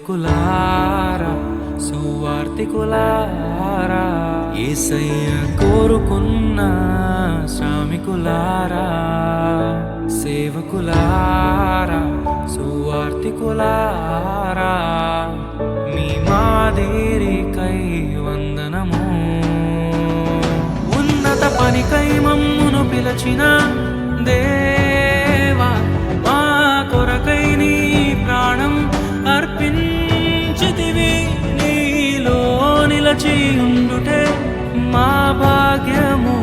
సేవకులారా సువార్తికులారా ఏసయ్య కోరుకున్న శ్రామికులారా సేవకులారా సువార్తికులారా మీ మాదేరికై వందనము. ఉన్నత పనికై మమ్మును పిలచిన దేవా మా కొరకై నీ ప్రాణం అర్పించితివి. నీలో నిలచి ఉండుటే మా భాగ్యము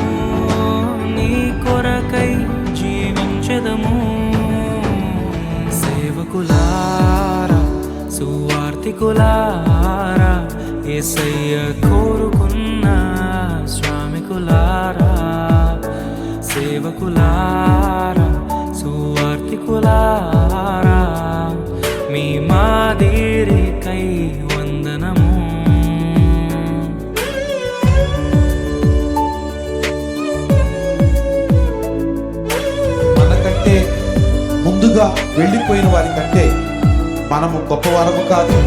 నీ కొరకై జీవించదము. సేవకులారా సువార్తికులారా ఏసయ్య కోరుకున్న శ్రామికులారా సేవకులారా. ముందుగా వెళ్ళిపోయిన వారి కంటే మనము గొప్పవారము కాదు.